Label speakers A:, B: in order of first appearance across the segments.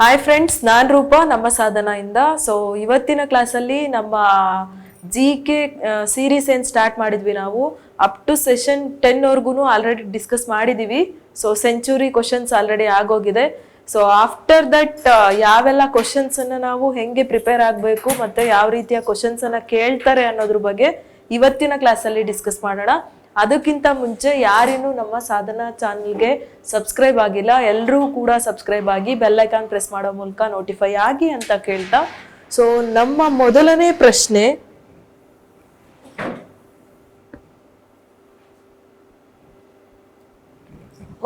A: Hi friends ನಾನ್ ರೂಪ, ನಮ್ಮ ಸಾಧನ ಇಂದ ಸೊ ಇವತ್ತಿನ ಕ್ಲಾಸಲ್ಲಿ ನಮ್ಮ ಜಿ ಕೆ ಸೀರೀಸ್ ಏನು ಸ್ಟಾರ್ಟ್ ಮಾಡಿದ್ವಿ ನಾವು ಅಪ್ ಟು ಸೆಷನ್ ಟೆನ್ವರೆಗೂ ವರ್ಗು ಆಲ್ರೆಡಿ ಡಿಸ್ಕಸ್ ಮಾಡಿದ್ದೀವಿ ಸೊ ಸೆಂಚುರಿ ಕ್ವಶನ್ಸ್ ಆಲ್ರೆಡಿ ಆಗೋಗಿದೆ. ಸೊ ಆಫ್ಟರ್ ದಟ್ ಯಾವೆಲ್ಲ ಕ್ವಶನ್ಸನ್ನು ನಾವು ಹೆಂಗೆ ಪ್ರಿಪೇರ್ ಆಗಬೇಕು, ಮತ್ತೆ ಯಾವ ರೀತಿಯ ಕ್ವಶನ್ಸ್ ಅನ್ನ ಕೇಳ್ತಾರೆ ಅನ್ನೋದ್ರ ಬಗ್ಗೆ ಇವತ್ತಿನ ಕ್ಲಾಸಲ್ಲಿ ಡಿಸ್ಕಸ್ ಮಾಡೋಣ. ಅದಕ್ಕಿಂತ ಮುಂಚೆ ಯಾರೇನು ನಮ್ಮ ಸಾಧನಾ ಚಾನಲ್ಗೆ ಸಬ್ಸ್ಕ್ರೈಬ್ ಆಗಿಲ್ಲ ಎಲ್ಲರೂ ಕೂಡ ಸಬ್ಸ್ಕ್ರೈಬ್ ಆಗಿ ಬೆಲ್ ಐಕಾನ್ ಪ್ರೆಸ್ ಮಾಡೋ ಮೂಲಕ ನೋಟಿಫೈ ಆಗಿ ಅಂತ ಕೇಳ್ತಾ. ಸೊ ನಮ್ಮ ಮೊದಲನೇ ಪ್ರಶ್ನೆ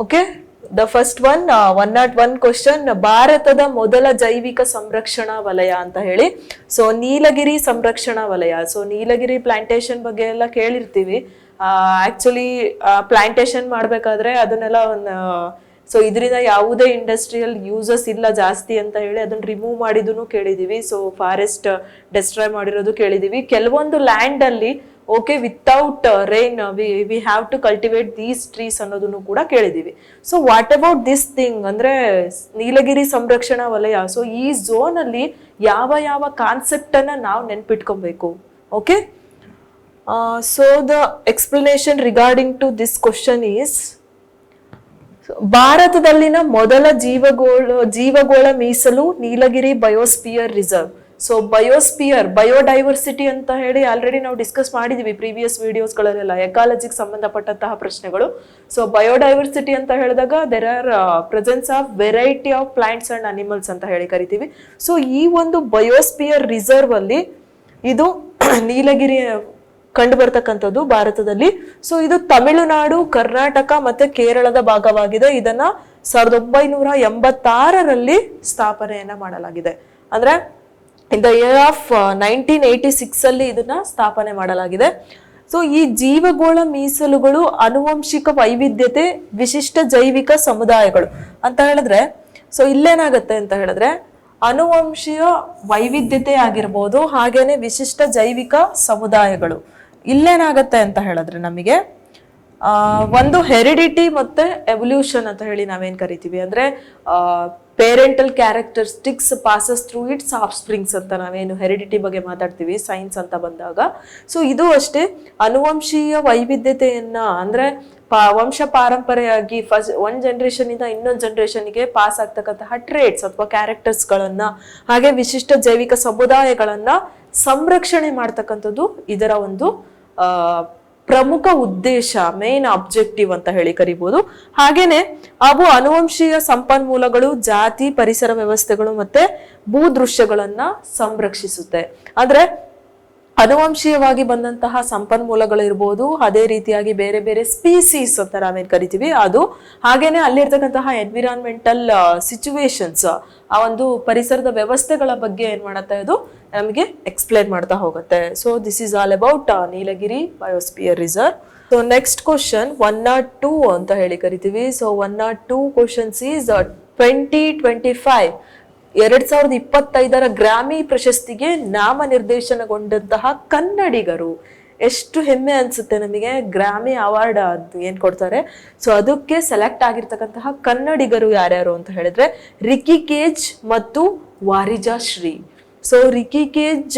A: okay the first one one nought one question ಭಾರತದ ಮೊದಲ ಜೈವಿಕ ಸಂರಕ್ಷಣಾ ವಲಯ ಅಂತ ಹೇಳಿ. ಸೊ ನೀಲಗಿರಿ ಸಂರಕ್ಷಣಾ ವಲಯ. ಸೊ ನೀಲಗಿರಿ ಪ್ಲಾಂಟೇಶನ್ ಬಗ್ಗೆ ಎಲ್ಲ ಕೇಳಿರ್ತೀವಿ. ಆಕ್ಚುಲಿ ಪ್ಲಾಂಟೇಶನ್ ಮಾಡಬೇಕಾದ್ರೆ ಅದನ್ನೆಲ್ಲ ಒಂದು ಸೊ ಇದರಿಂದ ಯಾವುದೇ ಇಂಡಸ್ಟ್ರಿಯಲ್ ಯೂಸಸ್ ಇಲ್ಲ ಜಾಸ್ತಿ ಅಂತ ಹೇಳಿ ಅದನ್ನ ರಿಮೂವ್ ಮಾಡಿದೂ ಕೇಳಿದೀವಿ. ಸೊ ಫಾರೆಸ್ಟ್ ಡೆಸ್ಟ್ರಾಯ್ ಮಾಡಿರೋದು ಕೇಳಿದೀವಿ. ಕೆಲವೊಂದು ಲ್ಯಾಂಡ್ ಅಲ್ಲಿ okay without rain we we have to cultivate these trees ಅನ್ನೋದನ್ನು ಕೂಡ ಕೇಳಿದೀವಿ. So what about this thing ಅಂದ್ರೆ ನೀಲಗಿರಿ ಸಂರಕ್ಷಣಾ ವಲಯ. ಸೊ ಈ ಝೋನ್ ಅಲ್ಲಿ ಯಾವ ಯಾವ ಕಾನ್ಸೆಪ್ಟ್ ಅನ್ನ ನಾವು ನೆನ್ಪಿಟ್ಕೊಬೇಕು? Okay so the explanation regarding to this question is ಭಾರತದಲ್ಲಿನ ಮೊದಲ ಜೀವಗೋಳ ಜೀವಗೋಳ ಮೀಸಲು Nilgiri biosphere reserve. So biosphere, biodiversity ಅಂತ ಹೇಳಿ ಆಲ್ರೆಡಿ ನಾವು ಡಿಸ್ಕಸ್ ಮಾಡಿದ್ದೀವಿ ಪ್ರೀವಿಯಸ್ ವಿಡಿಯೋಸ್ಗಳಲ್ಲೆಲ್ಲ ಎಕಾಲಜಿಗೆ ಸಂಬಂಧಪಟ್ಟಂತಹ ಪ್ರಶ್ನೆಗಳು. ಸೊ ಬಯೋಡೈವರ್ಸಿಟಿ ಅಂತ ಹೇಳಿದಾಗ there are presence of variety of plants and animals ಅಂತ ಹೇಳಿ ಕರಿತೀವಿ. ಸೊ ಈ ಒಂದು ಬಯೋಸ್ಪಿಯರ್ ರಿಸರ್ವ್ ಅಲ್ಲಿ ಇದು ನೀಲಗಿರಿ ಕಂಡು ಬರ್ತಕ್ಕಂಥದ್ದು ಭಾರತದಲ್ಲಿ. ಸೊ ಇದು ತಮಿಳುನಾಡು, ಕರ್ನಾಟಕ ಮತ್ತೆ ಕೇರಳದ ಭಾಗವಾಗಿದೆ. ಇದನ್ನ ಸಾವಿರದ ಒಂಬೈನೂರ ಎಂಬತ್ತಾರರಲ್ಲಿ ಸ್ಥಾಪನೆಯನ್ನ ಮಾಡಲಾಗಿದೆ. ಅಂದ್ರೆ in the year of nineteen eighty six ಅಲ್ಲಿ ಇದನ್ನ ಸ್ಥಾಪನೆ ಮಾಡಲಾಗಿದೆ. ಸೊ ಈ ಜೀವಗೋಳ ಮೀಸಲುಗಳು ಅನುವಂಶಿಕ ವೈವಿಧ್ಯತೆ, ವಿಶಿಷ್ಟ ಜೈವಿಕ ಸಮುದಾಯಗಳು. ಅಂತ ಹೇಳಿದ್ರೆ ಸೊ ಇಲ್ಲೇನಾಗತ್ತೆ ಅಂತ ಹೇಳಿದ್ರೆ ಅನುವಂಶೀಯ ವೈವಿಧ್ಯತೆ ಆಗಿರ್ಬೋದು, ಹಾಗೇನೆ ವಿಶಿಷ್ಟ ಜೈವಿಕ ಸಮುದಾಯಗಳು. ಇಲ್ಲೇನಾಗತ್ತೆ ಅಂತ ಹೇಳಿದ್ರೆ ನಮಗೆ ಒಂದು ಹೆರಿಡಿಟಿ ಮತ್ತೆ ಎವಲ್ಯೂಷನ್ ಅಂತ ಹೇಳಿ ನಾವೇನ್ ಕರಿತೀವಿ ಅಂದ್ರೆ parental characteristics passes through its offsprings ಅಂತ ನಾವೇನು ಹೆರಿಡಿಟಿ ಬಗ್ಗೆ ಮಾತಾಡ್ತೀವಿ ಸೈನ್ಸ್ ಅಂತ ಬಂದಾಗ. ಸೊ ಇದು ಅಷ್ಟೇ ಅನುವಂಶೀಯ ವೈವಿಧ್ಯತೆಯನ್ನ ಅಂದ್ರೆ ಪಾ, ವಂಶ ಪಾರಂಪರೆಯಾಗಿ ಫಸ್ಟ್ ಒನ್ ಜನರೇಷನ್ ಇಂದ ಇನ್ನೊಂದು ಜನ್ರೇಷನ್ಗೆ ಪಾಸ್ ಆಗ್ತಕ್ಕಂತಹ ಟ್ರೇಟ್ಸ್ ಅಥವಾ ಕ್ಯಾರೆಕ್ಟರ್ಸ್ಗಳನ್ನು ಹಾಗೆ ವಿಶಿಷ್ಟ ಜೈವಿಕ ಸಮುದಾಯಗಳನ್ನ ಸಂರಕ್ಷಣೆ ಮಾಡ್ತಕ್ಕಂಥದ್ದು ಇದರ ಒಂದು ಪ್ರಮುಖ ಉದ್ದೇಶ ಮೇನ್ ಆಬ್ಜೆಕ್ಟಿವ್ ಅಂತ ಹೇಳಿ ಕರಿಬಹುದು ಹಾಗೇನೆ ಅವು ಅನುವಂಶೀಯ ಸಂಪನ್ಮೂಲಗಳು, ಜಾತಿ, ಪರಿಸರ ವ್ಯವಸ್ಥೆಗಳು ಮತ್ತೆ ಭೂದೃಶ್ಯಗಳನ್ನ ಸಂರಕ್ಷಿಸುತ್ತೆ. ಆದ್ರೆ ಅನುವಂಶೀಯವಾಗಿ ಬಂದಂತಹ ಸಂಪನ್ಮೂಲಗಳು ಇರ್ಬೋದು ಅದೇ ರೀತಿಯಾಗಿ ಬೇರೆ ಬೇರೆ ಸ್ಪೀಸೀಸ್ ಅಂತ ನಾವೇನು ಕರಿತೀವಿ, ಅದು ಹಾಗೇನೆ ಅಲ್ಲಿರ್ತಕ್ಕಂತಹ ಎನ್ವಿರಾನ್ಮೆಂಟಲ್ ಸಿಚುವೇಶನ್ಸ್ ಆ ಒಂದು ಪರಿಸರದ ವ್ಯವಸ್ಥೆಗಳ ಬಗ್ಗೆ ಏನು ಮಾಡುತ್ತೆ ಅದು ನಮಗೆ ಎಕ್ಸ್ಪ್ಲೇನ್ ಮಾಡ್ತಾ ಹೋಗುತ್ತೆ. So this is all about Nilgiri biosphere reserve so next question one nought two ಅಂತ ಹೇಳಿ ಕರಿತೀವಿ. So one nought two questions is twenty twenty five ಎರಡ್ ಸಾವಿರದ ಇಪ್ಪತ್ತೈದರ ಗ್ರಾಮಿ ಪ್ರಶಸ್ತಿಗೆ ನಾಮನಿರ್ದೇಶನಗೊಂಡಂತಹ ಕನ್ನಡಿಗರು. ಎಷ್ಟು ಹೆಮ್ಮೆ ಅನ್ಸುತ್ತೆ ನಮಗೆ, ಗ್ರಾಮಿ ಅವಾರ್ಡ್ ಅದು ಏನ್ ಕೊಡ್ತಾರೆ? ಸೊ ಅದಕ್ಕೆ ಸೆಲೆಕ್ಟ್ ಆಗಿರ್ತಕ್ಕಂತಹ ಕನ್ನಡಿಗರು ಯಾರ್ಯಾರು ಅಂತ ಹೇಳಿದ್ರೆ ರಿಕಿ ಕೇಜ್ ಮತ್ತು ವಾರಿಜಾ ಶ್ರೀ. ಸೊ ರಿಕಿ ಕೇಜ್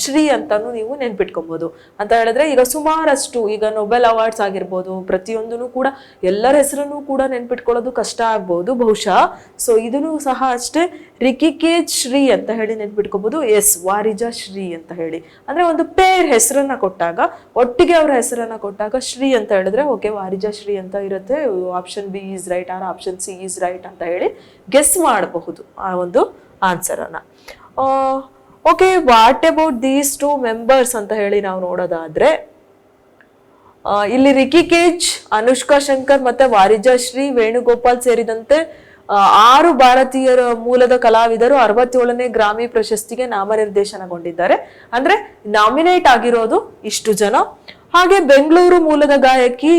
A: ಶ್ರೀ ಅಂತಾನು ನೀವು ನೆನ್ಪಿಟ್ಕೊಬಹುದು ಅಂತ ಹೇಳಿದ್ರೆ ಈಗ ಸುಮಾರಷ್ಟು ಈಗ ನೊಬೆಲ್ ಅವಾರ್ಡ್ಸ್ ಆಗಿರ್ಬೋದು, ಪ್ರತಿಯೊಂದನ್ನು ಕೂಡ ಎಲ್ಲರ ಹೆಸರನ್ನು ಕೂಡ ನೆನ್ಪಿಟ್ಕೊಳ್ಳೋದು ಕಷ್ಟ ಆಗ್ಬೋದು ಬಹುಶಃ. ಸೊ ಇದನ್ನು ಸಹ ಅಷ್ಟೇ ರಿಕಿ ಕೇಜ್ ಶ್ರೀ ಅಂತ ಹೇಳಿ ನೆನ್ಪಿಟ್ಕೋಬಹುದು ಎಸ್, ವಾರಿಜಾ ಶ್ರೀ ಅಂತ ಹೇಳಿ. ಅಂದ್ರೆ ಒಂದು ಪೇರ್ ಹೆಸರನ್ನ ಕೊಟ್ಟಾಗ, ಒಟ್ಟಿಗೆ ಅವರ ಹೆಸರನ್ನ ಕೊಟ್ಟಾಗ ಶ್ರೀ ಅಂತ ಹೇಳಿದ್ರೆ ಓಕೆ ವಾರಿಜಾ ಶ್ರೀ ಅಂತ ಇರುತ್ತೆ. Option B is right or option C is right ಅಂತ ಹೇಳಿ ಗೆಸ್ ಮಾಡಬಹುದು ಆ ಒಂದು ಆನ್ಸರ್ ಅನ್ನ. Okay what about these two members ಅಂತ ಹೇಳಿ ನಾವು ನೋಡೋದಾದ್ರೆ ಇಲ್ಲಿ ರಿಕಿ ಕೇಜ್ ಅನುಷ್ಕಾ ಶಂಕರ್ ಮತ್ತೆ ವಾರಿಜಾ ಶ್ರೀ ವೇಣುಗೋಪಾಲ್ ಸೇರಿದಂತೆ ಆರು ಭಾರತೀಯರ ಮೂಲದ ಕಲಾವಿದರು ಅರವತ್ತೇಳನೇ ಗ್ರಾಮಿ ಪ್ರಶಸ್ತಿಗೆ ನಾಮನಿರ್ದೇಶನಗೊಂಡಿದ್ದಾರೆ. ಅಂದ್ರೆ ನಾಮಿನೇಟ್ ಆಗಿರೋದು ಇಷ್ಟು ಜನ. ಹಾಗೆ ಬೆಂಗಳೂರು ಮೂಲದ ಗಾಯಕಿ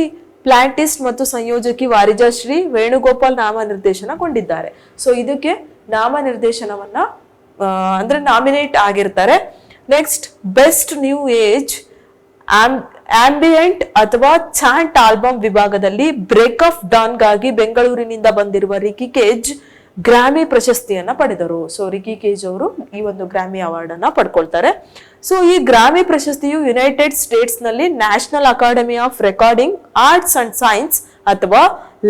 A: ಪ್ಲಾಂಟಿಸ್ಟ್ ಮತ್ತು ಸಂಯೋಜಕಿ ವಾರಿಜಾ ಶ್ರೀ ವೇಣುಗೋಪಾಲ್ ನಾಮನಿರ್ದೇಶನಗೊಂಡಿದ್ದಾರೆ. ಸೊ ಇದಕ್ಕೆ ನಾಮನಿರ್ದೇಶನವನ್ನ ಅಂದ್ರೆ ನಾಮಿನೇಟ್ ಆಗಿರ್ತಾರೆ. Next best new age ambient ಅಥವಾ ಚಾಂಟ್ ಆಲ್ಬಮ್ ವಿಭಾಗದಲ್ಲಿ ಬ್ರೇಕ್ ಆಫ್ ಡಾನ್ಗಾಗಿ ಬೆಂಗಳೂರಿನಿಂದ ಬಂದಿರುವ ರಿಕಿ ಕೇಜ್ ಗ್ರಾಮಿ ಪ್ರಶಸ್ತಿಯನ್ನ ಪಡೆದರು. ಸೊ ರಿಕಿ ಕೇಜ್ ಅವರು ಈ ಒಂದು ಗ್ರಾಮಿ ಅವಾರ್ಡ್ ಅನ್ನ ಪಡ್ಕೊಳ್ತಾರೆ. ಸೊ ಈ ಗ್ರಾಮಿ ಪ್ರಶಸ್ತಿಯು ಯುನೈಟೆಡ್ ಸ್ಟೇಟ್ಸ್ನಲ್ಲಿ national academy of recording arts and science ಅಥವಾ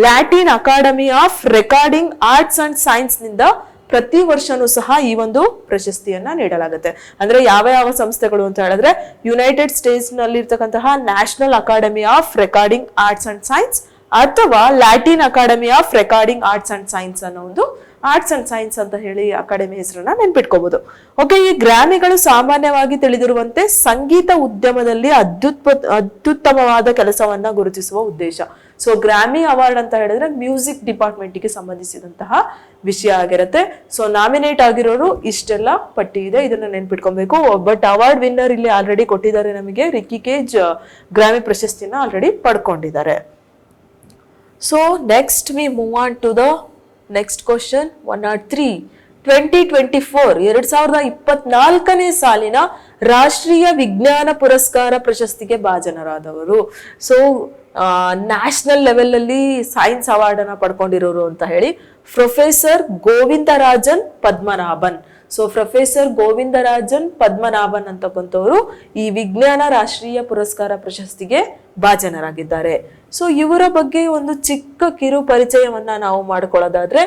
A: Latin academy of recording arts and ಸೈನ್ಸ್ನಿಂದ ಪ್ರತಿ ವರ್ಷನೂ ಸಹ ಈ ಒಂದು ಪ್ರಶಸ್ತಿಯನ್ನ ನೀಡಲಾಗುತ್ತೆ. ಅಂದ್ರೆ ಯಾವ ಯಾವ ಸಂಸ್ಥೆಗಳು ಅಂತ ಹೇಳಿದ್ರೆ ಯುನೈಟೆಡ್ ಸ್ಟೇಟ್ಸ್ನಲ್ಲಿ ಇರ್ತಕ್ಕಂತಹ national academy of recording arts and science ಅಥವಾ Latin academy of recording arts and science ಅನ್ನೋ ಒಂದು ಆರ್ಟ್ಸ್ ಅಂಡ್ ಸೈನ್ಸ್ ಅಂತ ಹೇಳಿ ಅಕಾಡೆಮಿ ಹೆಸರನ್ನ ನೆನ್ಪಿಟ್ಕೋಬಹುದು ಓಕೆ ಈ ಗ್ರಾಮಿಗಳು ಸಾಮಾನ್ಯವಾಗಿ ತಿಳಿದಿರುವಂತೆ ಸಂಗೀತ ಉದ್ಯಮದಲ್ಲಿ ಅತ್ಯುತ್ಪ ಅತ್ಯುತ್ತಮವಾದ ಕೆಲಸವನ್ನ ಗುರುತಿಸುವ ಉದ್ದೇಶ. ಸೊ ಗ್ರಾಮಿ ಅವಾರ್ಡ್ ಅಂತ ಹೇಳಿದ್ರೆ ಮ್ಯೂಸಿಕ್ ಡಿಪಾರ್ಟ್ಮೆಂಟ್ಗೆ ಸಂಬಂಧಿಸಿದಂತಹ ವಿಷಯ ಆಗಿರುತ್ತೆ. ಸೊ ನಾಮಿನೇಟ್ ಆಗಿರೋರು ಇಷ್ಟೆಲ್ಲ ಪಟ್ಟಿ ಇದೆ, ಇದನ್ನ ನೆನ್ಪಿಟ್ಕೊಬೇಕು. ಬಟ್ ಅವಾರ್ಡ್ ವಿನ್ನರ್ ಇಲ್ಲಿ ಆಲ್ರೆಡಿ ಕೊಟ್ಟಿದ್ದಾರೆ ನಮಗೆ. ರಿಕ್ಕಿ ಕೇಜ್ ಗ್ರಾಮಿ ಪ್ರಶಸ್ತಿನ already ಪಡ್ಕೊಂಡಿದ್ದಾರೆ. So next we move on to the next question one nought three twenty twenty four ಎರಡ್ ಸಾವಿರದ ಇಪ್ಪತ್ನಾಲ್ಕನೇ ಸಾಲಿನ ರಾಷ್ಟ್ರೀಯ ವಿಜ್ಞಾನ ಪುರಸ್ಕಾರ ಪ್ರಶಸ್ತಿಗೆ ಭಾಜನರಾದವರು. ಸೊ ನ್ಯಾಷನಲ್ ಲೆವೆಲಲ್ಲಿ ಸೈನ್ಸ್ ಅವಾರ್ಡ್ ಅನ್ನ ಪಡ್ಕೊಂಡಿರೋರು ಅಂತ ಹೇಳಿ professor Govindarajan Padmanabhan. So professor Govindarajan Padmanabhan ಅಂತಕ್ಕಂಥವ್ರು ಈ ವಿಜ್ಞಾನ ರಾಷ್ಟ್ರೀಯ ಪುರಸ್ಕಾರ ಪ್ರಶಸ್ತಿಗೆ ಭಾಜನರಾಗಿದ್ದಾರೆ. ಸೊ ಇವರ ಬಗ್ಗೆ ಒಂದು ಚಿಕ್ಕ ಕಿರು ಪರಿಚಯವನ್ನ ನಾವು ಮಾಡ್ಕೊಳ್ಳೋದಾದ್ರೆ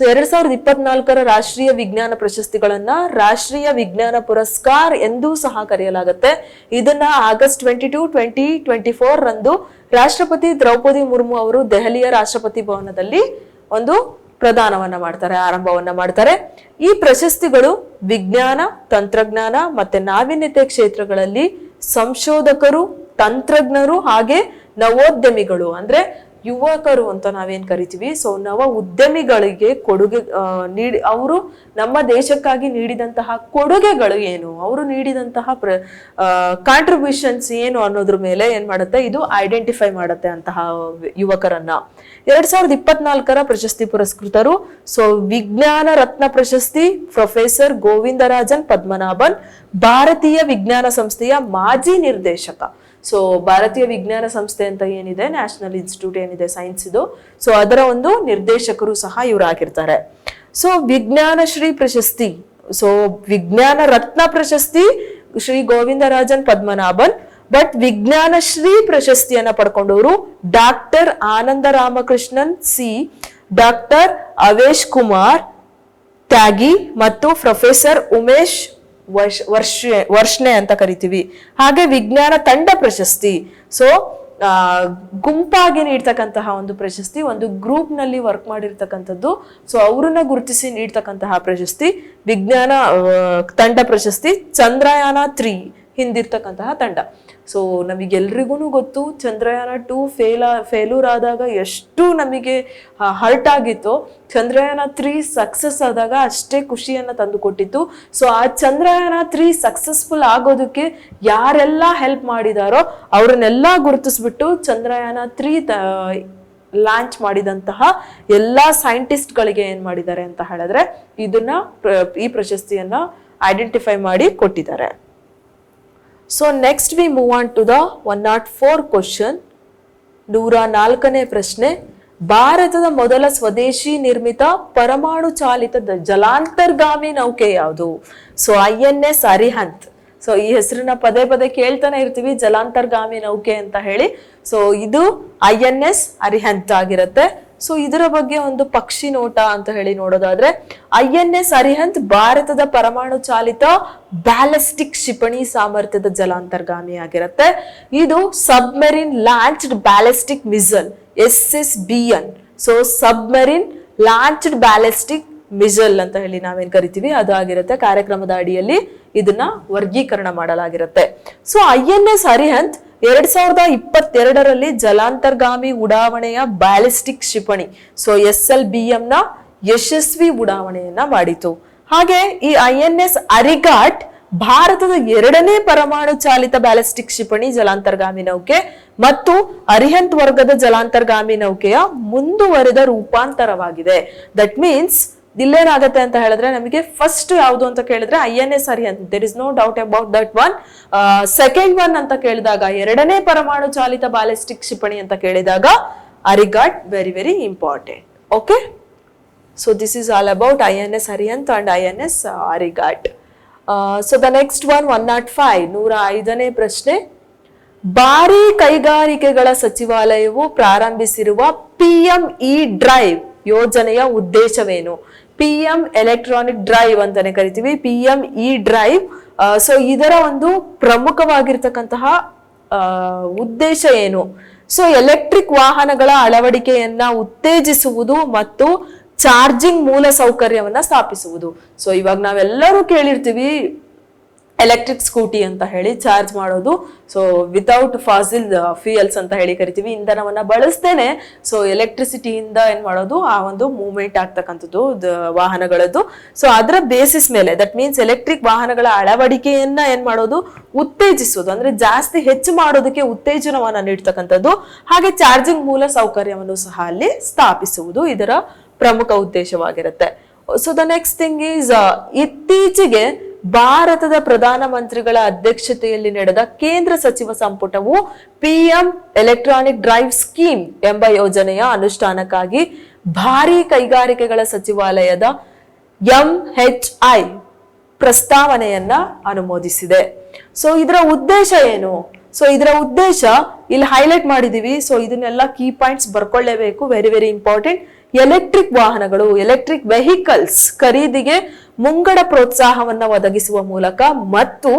A: ಸೊ ಎರಡ್ ಸಾವಿರದ ಇಪ್ಪತ್ನಾಲ್ಕರ ರಾಷ್ಟ್ರೀಯ ವಿಜ್ಞಾನ ಪ್ರಶಸ್ತಿಗಳನ್ನ ರಾಷ್ಟ್ರೀಯ ವಿಜ್ಞಾನ ಪುರಸ್ಕಾರ್ ಎಂದೂ ಸಹ ಕರೆಯಲಾಗುತ್ತೆ. ಇದನ್ನ August twenty two, twenty twenty four ರಂದು ರಾಷ್ಟ್ರಪತಿ ದ್ರೌಪದಿ ಮುರ್ಮು ಅವರು ದೆಹಲಿಯ ರಾಷ್ಟ್ರಪತಿ ಭವನದಲ್ಲಿ ಒಂದು ಪ್ರದಾನವನ್ನ ಮಾಡ್ತಾರೆ, ಆರಂಭವನ್ನ ಮಾಡ್ತಾರೆ. ಈ ಪ್ರಶಸ್ತಿಗಳು ವಿಜ್ಞಾನ, ತಂತ್ರಜ್ಞಾನ ಮತ್ತೆ ನಾವೀನ್ಯತೆ ಕ್ಷೇತ್ರಗಳಲ್ಲಿ ಸಂಶೋಧಕರು, ತಂತ್ರಜ್ಞರು ಹಾಗೆ ನವೋದ್ಯಮಿಗಳು ಅಂದ್ರೆ ಯುವಕರು ಅಂತ ನಾವೇನ್ ಕರಿತೀವಿ? ಸೊ ನವ ಉದ್ಯಮಿಗಳಿಗೆ ಕೊಡುಗೆ ನೀಡಿ, ಅವರು ನಮ್ಮ ದೇಶಕ್ಕಾಗಿ ನೀಡಿದಂತಹ ಕೊಡುಗೆಗಳು ಏನು? ಅವರು ನೀಡಿದಂತಹ ಪ್ರ ಕಾಂಟ್ರಿಬ್ಯೂಷನ್ಸ್ ಏನು ಅನ್ನೋದ್ರ ಮೇಲೆ ಏನು ಮಾಡುತ್ತೆ? ಇದು ಐಡೆಂಟಿಫೈ ಮಾಡುತ್ತೆ ಅಂತಹ ಯುವಕರನ್ನ. ಎರಡ್ ಸಾವಿರದ ಇಪ್ಪತ್ನಾಲ್ಕರ ಪ್ರಶಸ್ತಿ ಪುರಸ್ಕೃತರು. ಸೊ ವಿಜ್ಞಾನ ರತ್ನ ಪ್ರಶಸ್ತಿ ಪ್ರೊಫೆಸರ್ ಗೋವಿಂದರಾಜನ್ ಪದ್ಮನಾಭನ್, ಭಾರತೀಯ ವಿಜ್ಞಾನ ಸಂಸ್ಥೆಯ ಮಾಜಿ ನಿರ್ದೇಶಕ. ಸೊ ಭಾರತೀಯ ವಿಜ್ಞಾನ ಸಂಸ್ಥೆ ಅಂತ ಏನಿದೆ ನ್ಯಾಷನಲ್ ಇನ್ಸ್ಟಿಟ್ಯೂಟ್ ಏನಿದೆ ಸೈನ್ಸ್ ಇದು. ಸೊ ಅದರ ಒಂದು ನಿರ್ದೇಶಕರು ಸಹ ಇವರಾಗಿರ್ತಾರೆ ಸೊ ವಿಜ್ಞಾನ ಶ್ರೀ ಪ್ರಶಸ್ತಿ. ಸೊ ವಿಜ್ಞಾನ ರತ್ನ ಪ್ರಶಸ್ತಿ ಶ್ರೀ ಗೋವಿಂದರಾಜನ್ ಪದ್ಮನಾಭನ್ ಬಟ್ ವಿಜ್ಞಾನ ಶ್ರೀ ಪ್ರಶಸ್ತಿಯನ್ನ ಪಡ್ಕೊಂಡವರು doctor Ananda Ramakrishnan C, doctor Avesh Kumar Tyagi ಮತ್ತು ಪ್ರೊಫೆಸರ್ ಉಮೇಶ್ ವರ್ಷ ವರ್ಷ, ವರ್ಷನೆ ಅಂತ ಕರಿತೀವಿ. ಹಾಗೆ ವಿಜ್ಞಾನ ತಂಡ ಪ್ರಶಸ್ತಿ. ಸೊ ಗುಂಪಾಗಿ ನೀಡ್ತಕ್ಕಂತಹ ಒಂದು ಪ್ರಶಸ್ತಿ, ಒಂದು ಗ್ರೂಪ್ನಲ್ಲಿ ವರ್ಕ್ ಮಾಡಿರ್ತಕ್ಕಂಥದ್ದು. ಸೊ ಅವರನ್ನ ಗುರುತಿಸಿ ನೀಡ್ತಕ್ಕಂತಹ ಪ್ರಶಸ್ತಿ. ವಿಜ್ಞಾನ ತಂಡ ಪ್ರಶಸ್ತಿ. ಚಂದ್ರಯಾನ ತ್ರೀ. ಹಿಂದಿರ್ತಕ್ಕಂತಹ ತಂಡ. ಸೊ ನಮಗೆಲ್ರಿಗೂ ಗೊತ್ತು, ಚಂದ್ರಯಾನ ಟೂ ಫೇಲ ಫೇಲೂರ್ ಆದಾಗ ಎಷ್ಟು ನಮಗೆ ಹರ್ಟ್ ಆಗಿತ್ತು, ಚಂದ್ರಯಾನ ತ್ರೀ ಸಕ್ಸಸ್ ಆದಾಗ ಅಷ್ಟೇ ಖುಷಿಯನ್ನ ತಂದು ಕೊಟ್ಟಿತ್ತು ಸೊ ಆ ಚಂದ್ರಯಾನ ತ್ರೀ ಸಕ್ಸಸ್ಫುಲ್ ಆಗೋದಕ್ಕೆ ಯಾರೆಲ್ಲ ಹೆಲ್ಪ್ ಮಾಡಿದಾರೋ, ಅವ್ರನ್ನೆಲ್ಲ ಗುರುತಿಸ್ಬಿಟ್ಟು ಚಂದ್ರಯಾನ ತ್ರೀ ಲಾಂಚ್ ಮಾಡಿದಂತಹ ಎಲ್ಲ ಸೈಂಟಿಸ್ಟ್ಗಳಿಗೆ ಏನು ಮಾಡಿದ್ದಾರೆ ಅಂತ ಹೇಳಿದ್ರೆ, ಇದನ್ನ ಈ ಪ್ರಶಸ್ತಿಯನ್ನ ಐಡೆಂಟಿಫೈ ಮಾಡಿ ಕೊಟ್ಟಿದ್ದಾರೆ. So next we move on to the one nought four question ನೂರ ನಾಲ್ಕನೇ ಪ್ರಶ್ನೆ. ಭಾರತದ ಮೊದಲ ಸ್ವದೇಶಿ ನಿರ್ಮಿತ ಪರಮಾಣು ಚಾಲಿತ ಜಲಾಂತರ್ಗಾಮಿ ನೌಕೆ ಯಾವುದು? So I N S Arihant so ಈ ಹೆಸರನ್ನ ಪದೇ ಪದೇ ಕೇಳ್ತಾನೆ ಇರ್ತೀವಿ, ಜಲಾಂತರ್ಗಾಮಿ ನೌಕೆ ಅಂತ ಹೇಳಿ. ಸೊ ಇದು ಐ ಎನ್ ಎಸ್ ಅರಿಹಂತ್ ಆಗಿರುತ್ತೆ ಸೊ ಇದರ ಬಗ್ಗೆ ಒಂದು ಪಕ್ಷಿ ನೋಟ ಅಂತ ಹೇಳಿ ನೋಡೋದಾದ್ರೆ, ಐ ಎನ್ ಎಸ್ ಅರಿಹಂತ್ ಭಾರತದ ಪರಮಾಣು ಚಾಲಿತ ಬ್ಯಾಲಿಸ್ಟಿಕ್ ಕ್ಷಿಪಣಿ ಸಾಮರ್ಥ್ಯದ ಜಲಾಂತರ್ಗಾಮಿ ಆಗಿರುತ್ತೆ. ಇದು submarine launched ballistic missile, S S B N. So submarine launched ballistic missile ಅಂತ ಹೇಳಿ ನಾವೇನ್ ಕರಿತೀವಿ ಅದು ಆಗಿರುತ್ತೆ ಕಾರ್ಯಕ್ರಮದ ಅಡಿಯಲ್ಲಿ ಇದನ್ನ ವರ್ಗೀಕರಣ ಮಾಡಲಾಗಿರುತ್ತೆ. So I N S Arihant ಎರಡ್ ಸಾವಿರದ ಇಪ್ಪತ್ತೆರಡರಲ್ಲಿ ಜಲಾಂತರ್ಗಾಮಿ ಉಡಾವಣೆಯ ಬ್ಯಾಲಿಸ್ಟಿಕ್ ಕ್ಷಿಪಣಿ so S L B M ನ ಯಶಸ್ವಿ ಉಡಾವಣೆಯನ್ನ ಮಾಡಿತು. ಹಾಗೆ ಈ ಐ ಎನ್ ಎಸ್ ಅರಿಘಾಟ್ ಭಾರತದ ಎರಡನೇ ಪರಮಾಣು ಚಾಲಿತ ಬ್ಯಾಲಿಸ್ಟಿಕ್ ಕ್ಷಿಪಣಿ ಜಲಾಂತರ್ಗಾಮಿ ನೌಕೆ ಮತ್ತು ಅರಿಹಂತ್ ವರ್ಗದ ಜಲಾಂತರ್ಗಾಮಿ ನೌಕೆಯ ಮುಂದುವರೆದ ರೂಪಾಂತರವಾಗಿದೆ. ದಟ್ ಮೀನ್ಸ್ ಇಲ್ಲೇನಾಗತ್ತೆ ಅಂತ ಹೇಳಿದ್ರೆ ನಮಗೆ ಫಸ್ಟ್ ಯಾವುದು ಅಂತ ಕೇಳಿದ್ರೆ ಐ ಎನ್ ಎಸ್ ಅಂತ there is no doubt about that one second one ಅಂತ ಕೇಳಿದಾಗ, ಎರಡನೇ ಪರಮಾಣು ಚಾಲಿತ ಬ್ಯಾಲಿಸ್ಟಿಕ್ ಕ್ಷಿಪಣಿ ಅಂತ ಕೇಳಿದಾಗ Arighat very very important okay so this is all about I N S Arihant and I N S Arighat so the next one one nought five ನೂರ ಐದನೇ ಪ್ರಶ್ನೆ. ಭಾರಿ ಕೈಗಾರಿಕೆಗಳ ಸಚಿವಾಲಯವು ಪ್ರಾರಂಭಿಸಿರುವ ಪಿ ಎಂ ಇ ಡ್ರೈವ್ ಯೋಜನೆಯ ಉದ್ದೇಶವೇನು? ಪಿ ಎಂ ಎಲೆಕ್ಟ್ರಾನಿಕ್ ಡ್ರೈವ್ ಅಂತಾನೆ ಕರಿತೀವಿ. P M E drive so ಇದರ ಒಂದು ಪ್ರಮುಖವಾಗಿರ್ತಕ್ಕಂತಹ ಉದ್ದೇಶ ಏನು? ಸೊ ಎಲೆಕ್ಟ್ರಿಕ್ ವಾಹನಗಳ ಅಳವಡಿಕೆಯನ್ನ ಉತ್ತೇಜಿಸುವುದು ಮತ್ತು ಚಾರ್ಜಿಂಗ್ ಮೂಲ ಸೌಕರ್ಯವನ್ನ ಸ್ಥಾಪಿಸುವುದು. ಸೊ ಇವಾಗ ನಾವೆಲ್ಲರೂ ಕೇಳಿರ್ತೀವಿ ಎಲೆಕ್ಟ್ರಿಕ್ ಸ್ಕೂಟಿ ಅಂತ ಹೇಳಿ ಚಾರ್ಜ್ ಮಾಡೋದು. ಸೊ ವಿತೌಟ್ ಫಾಸಿಲ್ ಫ್ಯೂಯಲ್ಸ್ ಅಂತ ಹೇಳಿ ಕರಿತೀವಿ. ಇಂಧನವನ್ನು ಬಳಸ್ತೇನೆ ಸೊ ಎಲೆಕ್ಟ್ರಿಸಿಟಿಯಿಂದ ಏನು ಮಾಡೋದು? ಆ ಒಂದು ಮೂವ್ಮೆಂಟ್ ಆಗ್ತಕ್ಕಂಥದ್ದು ವಾಹನಗಳದ್ದು. ಸೊ ಅದರ ಬೇಸಿಸ್ ಮೇಲೆ ದಟ್ ಮೀನ್ಸ್ ಎಲೆಕ್ಟ್ರಿಕ್ ವಾಹನಗಳ ಅಳವಡಿಕೆಯನ್ನ ಏನು ಮಾಡೋದು? ಉತ್ತೇಜಿಸೋದು ಅಂದ್ರೆ ಜಾಸ್ತಿ ಹೆಚ್ಚು ಮಾಡೋದಕ್ಕೆ ಉತ್ತೇಜನವನ್ನು ನೀಡ್ತಕ್ಕಂಥದ್ದು. ಹಾಗೆ ಚಾರ್ಜಿಂಗ್ ಮೂಲ ಸೌಕರ್ಯವನ್ನು ಸಹ ಅಲ್ಲಿ ಸ್ಥಾಪಿಸುವುದು ಇದರ ಪ್ರಮುಖ ಉದ್ದೇಶವಾಗಿರುತ್ತೆ. So the next thing is ಇತ್ತೀಚೆಗೆ ಭಾರತದ ಪ್ರಧಾನಮಂತ್ರಿಗಳ ಅಧ್ಯಕ್ಷತೆಯಲ್ಲಿ ನಡೆದ ಕೇಂದ್ರ ಸಚಿವ ಸಂಪುಟವು ಪಿಎಂ ಎಲೆಕ್ಟ್ರಾನಿಕ್ ಡ್ರೈವ್ ಸ್ಕೀಮ್ ಎಂಬ ಯೋಜನೆಯ ಅನುಷ್ಠಾನಕ್ಕಾಗಿ ಭಾರಿ ಕೈಗಾರಿಕೆಗಳ ಸಚಿವಾಲಯದ ಎಂಎಚ್ಐ ಪ್ರಸ್ತಾವನೆಯನ್ನ ಅನುಮೋದಿಸಿದೆ. ಸೊ ಇದರ ಉದ್ದೇಶ ಏನು? ಸೊ ಇದರ ಉದ್ದೇಶ ಇಲ್ಲಿ ಹೈಲೈಟ್ ಮಾಡಿದೀವಿ. ಸೊ ಇದನ್ನೆಲ್ಲ ಕೀ ಪಾಯಿಂಟ್ಸ್ ಬರ್ಕೊಳ್ಳೇಬೇಕು. ವೆರಿ ವೆರಿ ಇಂಪಾರ್ಟೆಂಟ್ ಎಲೆಕ್ಟ್ರಿಕ್ ವಾಹನಗಳು ಎಲೆಕ್ಟ್ರಿಕ್ ವೆಹಿಕಲ್ಸ್ ಖರೀದಿಗೆ ಮುಂಗಡ ಪ್ರೋತ್ಸಾಹವನ್ನ ಒದಗಿಸುವ ಮೂಲಕ ಮತ್ತು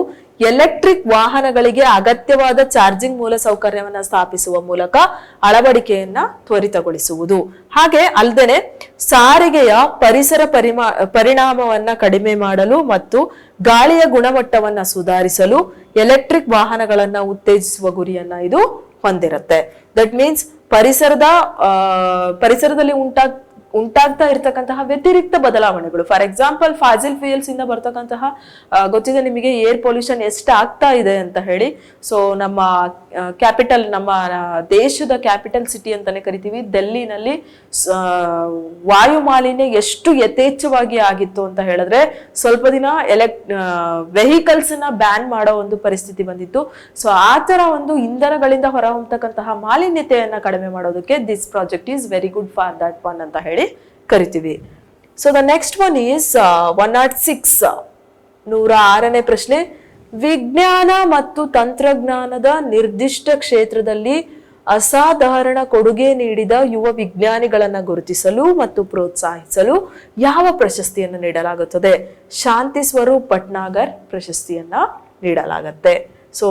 A: ಎಲೆಕ್ಟ್ರಿಕ್ ವಾಹನಗಳಿಗೆ ಅಗತ್ಯವಾದ ಚಾರ್ಜಿಂಗ್ ಮೂಲ ಸೌಕರ್ಯವನ್ನ ಸ್ಥಾಪಿಸುವ ಮೂಲಕ ಅಳವಡಿಕೆಯನ್ನ ತ್ವರಿತಗೊಳಿಸುವುದು. ಹಾಗೆ ಅಲ್ಲದೆ ಸಾರಿಗೆಯ ಪರಿಸರ ಪರಿಮಾ, ಪರಿಣಾಮವನ್ನ ಕಡಿಮೆ ಮಾಡಲು ಮತ್ತು ಗಾಳಿಯ ಗುಣಮಟ್ಟವನ್ನ ಸುಧಾರಿಸಲು ಎಲೆಕ್ಟ್ರಿಕ್ ವಾಹನಗಳನ್ನ ಉತ್ತೇಜಿಸುವ ಗುರಿಯನ್ನ ಇದು ಹೊಂದಿರುತ್ತೆ. ದಟ್ ಮೀನ್ಸ್ ಪರಿಸರದ ಪರಿಸರದಲ್ಲಿ ಉಂಟಾ, ಉಂಟಾಗ್ತಾ ಇರ್ತಕ್ಕಂತಹ ವ್ಯತಿರಿಕ್ತ ಬದಲಾವಣೆಗಳು. ಫಾರ್ ಎಕ್ಸಾಂಪಲ್ ಫಾಜಿಲ್ ಫ್ಯೂಯಲ್ಸ್ ಇಂದ ಬರ್ತಕ್ಕಂತಹ ಗೊತ್ತಿದೆ ನಿಮಗೆ ಏರ್ ಪೊಲ್ಯೂಷನ್ ಎಷ್ಟು ಆಗ್ತಾ ಇದೆ ಅಂತ ಹೇಳಿ. ಸೊ ನಮ್ಮ ಕ್ಯಾಪಿಟಲ್ ನಮ್ಮ ದೇಶದ ಕ್ಯಾಪಿಟಲ್ ಸಿಟಿ ಅಂತಾನೆ ಕರಿತೀವಿ. ಡೆಲ್ಲಿನಲ್ಲಿ ವಾಯು ಮಾಲಿನ್ಯ ಎಷ್ಟು ಯಥೇಚ್ಛವಾಗಿ ಆಗಿತ್ತು ಅಂತ ಹೇಳಿದ್ರೆ, ಸ್ವಲ್ಪ ದಿನ ಎಲೆಕ್ ವೆಹಿಕಲ್ಸ್ನ ಬ್ಯಾನ್ ಮಾಡೋ ಒಂದು ಪರಿಸ್ಥಿತಿ ಬಂದಿತ್ತು. ಸೊ ಆ ತರ ಒಂದು ಇಂಧನಗಳಿಂದ ಹೊರಹೊಮ್ಮತಕ್ಕಂತಹ ಮಾಲಿನ್ಯತೆಯನ್ನ ಕಡಿಮೆ ಮಾಡೋದಕ್ಕೆ this project is very good for that one ಅಂತ ಹೇಳಿ ಕರಿತೀವಿ. So the next one is one nought six ನೂರ ಆರನೇ ಪ್ರಶ್ನೆ. ವಿಜ್ಞಾನ ಮತ್ತು ತಂತ್ರಜ್ಞಾನದ ನಿರ್ದಿಷ್ಟ ಕ್ಷೇತ್ರದಲ್ಲಿ ಅಸಾಧಾರಣ ಕೊಡುಗೆ ನೀಡಿದ ಯುವ ವಿಜ್ಞಾನಿಗಳನ್ನು ಗುರುತಿಸಲು ಮತ್ತು ಪ್ರೋತ್ಸಾಹಿಸಲು ಯಾವ ಪ್ರಶಸ್ತಿಯನ್ನು ನೀಡಲಾಗುತ್ತದೆ? ಶಾಂತಿ ಸ್ವರೂಪ್ ಭಟ್ನಾಗರ್ ಪ್ರಶಸ್ತಿಯನ್ನ ನೀಡಲಾಗತ್ತೆ. ಸೊ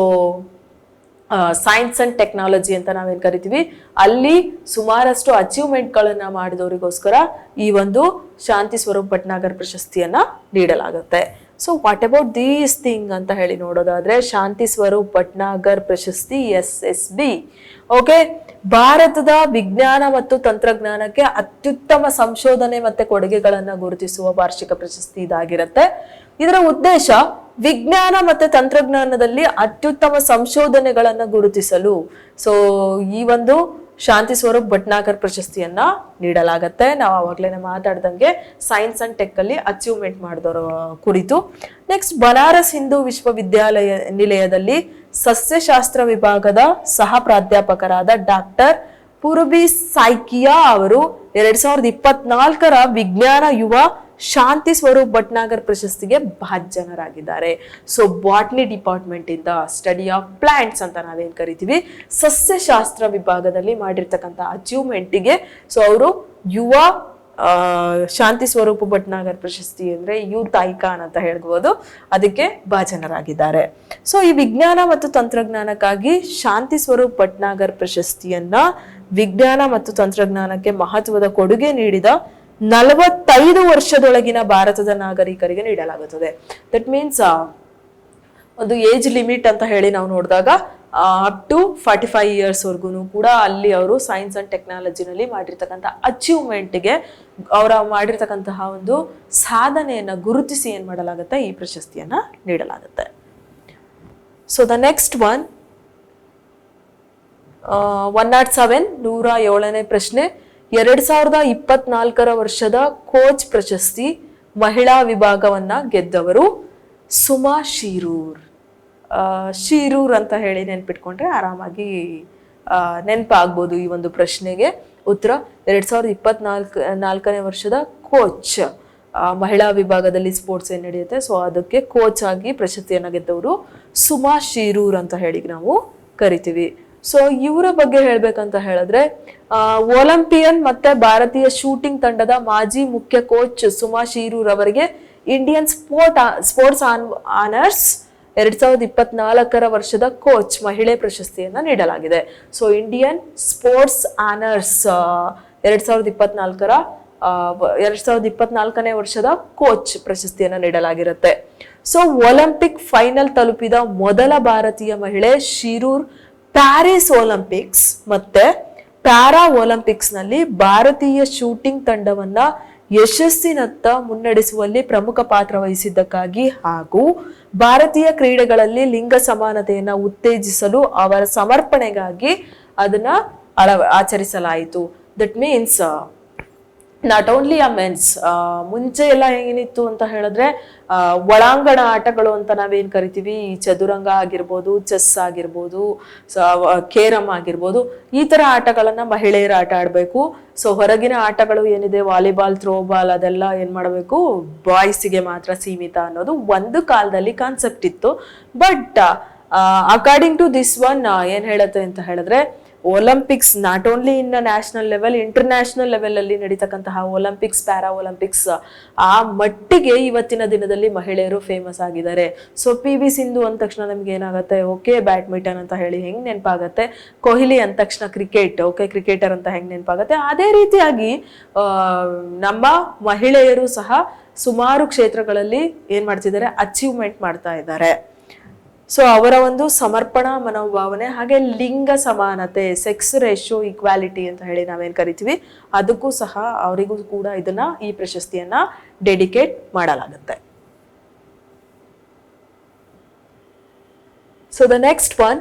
A: ಸೈನ್ಸ್ ಅಂಡ್ ಟೆಕ್ನಾಲಜಿ ಅಂತ ನಾವೇನು ಕರಿತೀವಿ? ಅಲ್ಲಿ ಸುಮಾರಷ್ಟು ಅಚೀವ್ಮೆಂಟ್ಗಳನ್ನು ಮಾಡಿದವರಿಗೋಸ್ಕರ ಈ ಒಂದು ಶಾಂತಿ ಸ್ವರೂಪ್ ಭಟ್ನಾಗರ್ ಪ್ರಶಸ್ತಿಯನ್ನ ನೀಡಲಾಗುತ್ತೆ. So what about these thing ಅಂತ ಹೇಳಿ ನೋಡೋದಾದ್ರೆ, ಶಾಂತಿ ಸ್ವರೂಪ್ ಭಟ್ನಾಗರ್ ಪ್ರಶಸ್ತಿ ಎಸ್ ಎಸ್ ಬಿ. ಓಕೆ ಭಾರತದ ವಿಜ್ಞಾನ ಮತ್ತು ತಂತ್ರಜ್ಞಾನಕ್ಕೆ ಅತ್ಯುತ್ತಮ ಸಂಶೋಧನೆ ಮತ್ತು ಕೊಡುಗೆಗಳನ್ನು ಗುರುತಿಸುವ ವಾರ್ಷಿಕ ಪ್ರಶಸ್ತಿ ಇದಾಗಿರುತ್ತೆ. ಇದರ ಉದ್ದೇಶ ವಿಜ್ಞಾನ ಮತ್ತೆ ತಂತ್ರಜ್ಞಾನದಲ್ಲಿ ಅತ್ಯುತ್ತಮ ಸಂಶೋಧನೆಗಳನ್ನ ಗುರುತಿಸಲು. ಸೊ ಈ ಒಂದು ಶಾಂತಿ ಸ್ವರೂಪ್ ಭಟ್ನಾಗರ್ ಪ್ರಶಸ್ತಿಯನ್ನ ನೀಡಲಾಗತ್ತೆ. ನಾವು ಆವಾಗಲೇ ಮಾತಾಡ್ದಂಗೆ ಸೈನ್ಸ್ ಅಂಡ್ ಟೆಕ್ ಅಲ್ಲಿ ಅಚೀವ್ಮೆಂಟ್ ಮಾಡಿದವರ ಕುರಿತು. ನೆಕ್ಸ್ಟ್ ಬನಾರಸ್ ಹಿಂದೂ ವಿಶ್ವವಿದ್ಯಾಲಯ ನಿಲಯದಲ್ಲಿ ಸಸ್ಯಶಾಸ್ತ್ರ ವಿಭಾಗದ ಸಹ ಪ್ರಾಧ್ಯಾಪಕರಾದ ಡಾಕ್ಟರ್ ಪುರುಬಿ ಸೈಕಿಯಾ ಅವರು ಎರಡ್ ಸಾವಿರದ ಇಪ್ಪತ್ನಾಲ್ಕರ ವಿಜ್ಞಾನ ಯುವ ಶಾಂತಿ ಸ್ವರೂಪ್ ಭಟ್ನಾಗರ್ ಪ್ರಶಸ್ತಿಗೆ ಭಾಜನರಾಗಿದ್ದಾರೆ. ಸೊ ಬಾಟ್ನಿ ಡಿಪಾರ್ಟ್ಮೆಂಟ್ ಇಂದ ಸ್ಟಡಿ ಆಫ್ ಪ್ಲಾಂಟ್ಸ್ ಅಂತ ನಾವೇನು ಕರಿತೀವಿ? ಸಸ್ಯಶಾಸ್ತ್ರ ವಿಭಾಗದಲ್ಲಿ ಮಾಡಿರ್ತಕ್ಕಂಥ ಅಚೀವ್ಮೆಂಟಿಗೆ ಸೊ ಅವರು ಯುವ ಶಾಂತಿ ಸ್ವರೂಪ ಭಟ್ನಾಗರ್ ಪ್ರಶಸ್ತಿ ಅಂದ್ರೆ ಯೂತ್ ಐಕಾನ್ ಅಂತ ಹೇಳ್ಬೋದು. ಅದಕ್ಕೆ ಭಾಜನರಾಗಿದ್ದಾರೆ. ಸೊ ಈ ವಿಜ್ಞಾನ ಮತ್ತು ತಂತ್ರಜ್ಞಾನಕ್ಕಾಗಿ ಶಾಂತಿ ಸ್ವರೂಪ್ ಭಟ್ನಾಗರ್ ಪ್ರಶಸ್ತಿಯನ್ನ ವಿಜ್ಞಾನ ಮತ್ತು ತಂತ್ರಜ್ಞಾನಕ್ಕೆ ಮಹತ್ವದ ಕೊಡುಗೆ ನೀಡಿದ ನಲವತ್ತೈದು ವರ್ಷದೊಳಗಿನ ಭಾರತದ ನಾಗರಿಕರಿಗೆ ನೀಡಲಾಗುತ್ತದೆ. ದಟ್ ಮೀನ್ಸ್ ಒಂದು ಏಜ್ ಲಿಮಿಟ್ ಅಂತ ಹೇಳಿ ನಾವು ನೋಡಿದಾಗ ಅಪ್ ಟು ಫಾರ್ಟಿ ಫೈವ್ ಇಯರ್ಸ್ವರೆಗೂ ಕೂಡ ಅಲ್ಲಿ ಅವರು ಸೈನ್ಸ್ ಅಂಡ್ ಟೆಕ್ನಾಲಜಿನಲ್ಲಿ ಮಾಡಿರ್ತಕ್ಕಂಥ ಅಚೀವ್ಮೆಂಟ್ಗೆ ಅವರ ಮಾಡಿರ್ತಕ್ಕಂತಹ ಒಂದು ಸಾಧನೆಯನ್ನು ಗುರುತಿಸಿ ಏನು ಮಾಡಲಾಗುತ್ತೆ? ಈ ಪ್ರಶಸ್ತಿಯನ್ನು ನೀಡಲಾಗುತ್ತೆ. So the next one one nought seven ನೂರ ಏಳನೇ ಪ್ರಶ್ನೆ. ಎರಡ್ ಸಾವಿರದ ಇಪ್ಪತ್ನಾಲ್ಕರ ವರ್ಷದ ಕೋಚ್ ಪ್ರಶಸ್ತಿ ಮಹಿಳಾ ವಿಭಾಗವನ್ನ ಗೆದ್ದವರು ಸುಮಾ ಶೀರೂರ್. ಶೀರೂರ್ ಅಂತ ಹೇಳಿ ನೆನ್ಪಿಟ್ಕೊಂಡ್ರೆ ಆರಾಮಾಗಿ ನೆನಪಾಗ್ಬೋದು ಈ ಒಂದು ಪ್ರಶ್ನೆಗೆ. ಉತ್ತರ, ಎರಡ್ ಸಾವಿರದ ಇಪ್ಪತ್ನಾಲ್ಕು ನಾಲ್ಕನೇ ವರ್ಷದ ಕೋಚ್ ಮಹಿಳಾ ವಿಭಾಗದಲ್ಲಿ ಸ್ಪೋರ್ಟ್ಸ್ ಏನು ನಡೆಯುತ್ತೆ? ಸೊ, ಅದಕ್ಕೆ ಕೋಚ್ ಆಗಿ ಪ್ರಶಸ್ತಿಯನ್ನು ಗೆದ್ದವರು ಸುಮಾ ಶಿರೂರ್ ಅಂತ ಹೇಳಿ ನಾವು ಕರಿತೀವಿ. ಸೊ, ಇವರ ಬಗ್ಗೆ ಹೇಳಬೇಕಂತ ಹೇಳಿದ್ರೆ ಒಲಿಂಪಿಯನ್ ಮತ್ತೆ ಭಾರತೀಯ ಶೂಟಿಂಗ್ ತಂಡದ ಮಾಜಿ ಮುಖ್ಯ ಕೋಚ್ ಸುಮಾ ಶಿರೂರ್ ಅವರಿಗೆ Indian sport sports on honours ಎರಡ್ ಸಾವಿರದ ಇಪ್ಪತ್ನಾಲ್ಕರ ವರ್ಷದ ಕೋಚ್ ಮಹಿಳೆ ಪ್ರಶಸ್ತಿಯನ್ನ ನೀಡಲಾಗಿದೆ. ಸೊ ಇಂಡಿಯನ್ ಸ್ಪೋರ್ಟ್ಸ್ ಆನರ್ಸ್ ಎರಡ್ ಸಾವಿರದ ಇಪ್ಪತ್ನಾಲ್ಕರ ಎರಡ್ ಸಾವಿರದ ಇಪ್ಪತ್ನಾಲ್ಕನೇ ವರ್ಷದ ಕೋಚ್ ಪ್ರಶಸ್ತಿಯನ್ನ ನೀಡಲಾಗಿರುತ್ತೆ. ಸೊ ಒಲಿಂಪಿಕ್ ಫೈನಲ್ ತಲುಪಿದ ಮೊದಲ ಭಾರತೀಯ ಮಹಿಳೆ ಶಿರೂರ್ ಪ್ಯಾರಿಸ್ ಒಲಿಂಪಿಕ್ಸ್ ಮತ್ತೆ ಪ್ಯಾರಾ ಒಲಿಂಪಿಕ್ಸ್ನಲ್ಲಿ ಭಾರತೀಯ ಶೂಟಿಂಗ್ ತಂಡವನ್ನ ಯಶಸ್ಸಿನತ್ತ ಮುನ್ನಡೆಸುವಲ್ಲಿ ಪ್ರಮುಖ ಪಾತ್ರ ವಹಿಸಿದ್ದಕ್ಕಾಗಿ ಹಾಗೂ ಭಾರತೀಯ ಕ್ರೀಡೆಗಳಲ್ಲಿ ಲಿಂಗ ಸಮಾನತೆಯನ್ನು ಉತ್ತೇಜಿಸಲು ಅವರ ಸಮರ್ಪಣೆಗಾಗಿ ಅದನ್ನ ಅಳ ಆಚರಿಸಲಾಯಿತು. That means not only a men's ಮುಂಚೆ ಎಲ್ಲ ಏನಿತ್ತು ಅಂತ ಹೇಳಿದ್ರೆ ಆ, ಒಳಾಂಗಣ ಆಟಗಳು ಅಂತ ನಾವೇನ್ ಕರಿತೀವಿ? ಈ ಚದುರಂಗ ಆಗಿರ್ಬೋದು ಚೆಸ್ ಆಗಿರ್ಬೋದು ಕೇರಮ್ ಆಗಿರ್ಬೋದು ಈ ತರ ಆಟಗಳನ್ನ ಮಹಿಳೆಯರು ಆಟ ಆಡಬೇಕು. ಸೊ ಹೊರಗಿನ ಆಟಗಳು ಏನಿದೆ? ವಾಲಿಬಾಲ್ ಥ್ರೋಬಾಲ್ ಅದೆಲ್ಲ ಏನ್ ಮಾಡಬೇಕು? ಬಾಯ್ಸಿಗೆ ಮಾತ್ರ ಸೀಮಿತ ಅನ್ನೋದು ಒಂದು ಕಾಲದಲ್ಲಿ ಕಾನ್ಸೆಪ್ಟ್ ಇತ್ತು. But according to this one ಏನ್ ಹೇಳುತ್ತೆ ಅಂತ ಹೇಳಿದ್ರೆ Olympics not only in national level international level ಅಲ್ಲಿ ನಡೀತಕ್ಕಂತಹ ಒಲಂಪಿಕ್ಸ್ ಪ್ಯಾರಾ ಒಲಂಪಿಕ್ಸ್ ಆ ಮಟ್ಟಿಗೆ ಇವತ್ತಿನ ದಿನದಲ್ಲಿ ಮಹಿಳೆಯರು ಫೇಮಸ್ ಆಗಿದ್ದಾರೆ. ಸೊ ಪಿ ವಿ ಸಿಂಧು ಅಂದ ತಕ್ಷಣ ನಮ್ಗೆ ಏನಾಗುತ್ತೆ? ಓಕೆ ಬ್ಯಾಡ್ಮಿಂಟನ್ ಅಂತ ಹೇಳಿ ಹೆಂಗ್ ನೆನಪಾಗತ್ತೆ? ಕೊಹ್ಲಿ ಅಂದ ತಕ್ಷಣ ಕ್ರಿಕೆಟ್ ಓಕೆ ಕ್ರಿಕೆಟರ್ ಅಂತ ಹೆಂಗ್ ನೆನಪಾಗತ್ತೆ? ಅದೇ ರೀತಿಯಾಗಿ ನಮ್ಮ ಮಹಿಳೆಯರು ಸಹ ಸುಮಾರು ಕ್ಷೇತ್ರಗಳಲ್ಲಿ ಏನ್ ಮಾಡ್ತಿದ್ದಾರೆ? ಅಚೀವ್ಮೆಂಟ್ ಮಾಡ್ತಾ ಇದ್ದಾರೆ. ಸೊ ಅವರ ಒಂದು ಸಮರ್ಪಣಾ ಮನೋಭಾವನೆ ಹಾಗೆ ಲಿಂಗ ಸಮಾನತೆ ಸೆಕ್ಸ್ ರೇಷೋ ಈಕ್ವಾಲಿಟಿ ಅಂತ ಹೇಳಿ ನಾವೇನು ಕರಿತೀವಿ, ಅದಕ್ಕೂ ಸಹ ಅವರಿಗೂ ಕೂಡ ಇದನ್ನ ಈ ಪ್ರಶಸ್ತಿಯನ್ನ ಡೆಡಿಕೇಟ್ ಮಾಡಲಾಗುತ್ತೆ. So the next one